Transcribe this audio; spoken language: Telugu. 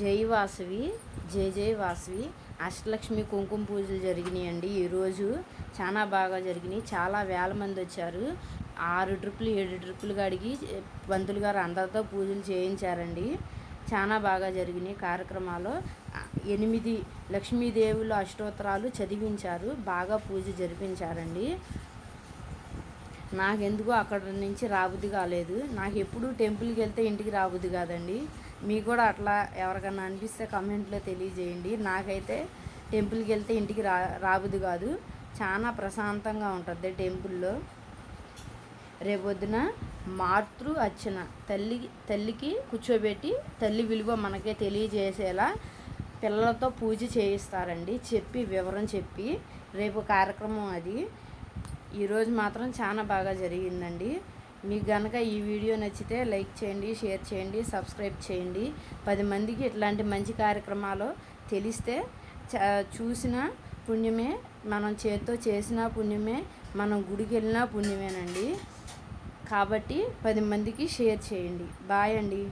జై వాసవి జై జై వాసవి. అష్టలక్ష్మి కుంకుమ పూజలు జరిగినాయండి. ఈరోజు చాలా బాగా జరిగినాయి. చాలా వేల మంది వచ్చారు. ఆరు ట్రిప్పులు ఏడు ట్రిప్పులు అడిగి పంతులు గారు అందరితో పూజలు చేయించారండి. చాలా బాగా జరిగినాయి కార్యక్రమాలు. ఎనిమిది లక్ష్మీదేవుల అష్టోత్తరాలు చదివించారు. బాగా పూజ జరిపించారండి. నాకెందుకో అక్కడ నుంచి రాబుద్ది కాలేదు. నాకు ఎప్పుడు టెంపుల్కి వెళ్తే ఇంటికి రాబుద్ది కాదండి. మీకు కూడా అట్లా ఎవరికన్నా అనిపిస్తే కమెంట్లో తెలియజేయండి. నాకైతే టెంపుల్కి వెళ్తే ఇంటికి రా రాబుద్ది కాదు. చాలా ప్రశాంతంగా ఉంటుంది టెంపుల్లో. రేపొద్దున మాతృ అర్చన. తల్లి తల్లికి కూర్చోబెట్టి తల్లి విలువ మనకే తెలియజేసేలా పిల్లలతో పూజ చేయిస్తారండి. చెప్పి వివరం చెప్పి. రేపు కార్యక్రమం అది. ఈరోజు మాత్రం చాలా బాగా జరిగిందండి. మీకు కనుక ఈ వీడియో నచ్చితే లైక్ చేయండి షేర్ చేయండి సబ్స్క్రైబ్ చేయండి. పది మందికి ఇట్లాంటి మంచి కార్యక్రమాలు తెలిస్తే చ చూసిన పుణ్యమే మనం చేత్తో చేసిన పుణ్యమే మనం గుడికి వెళ్ళినా పుణ్యమేనండి. కాబట్టి పది మందికి షేర్ చేయండి. బాయ్ అండి.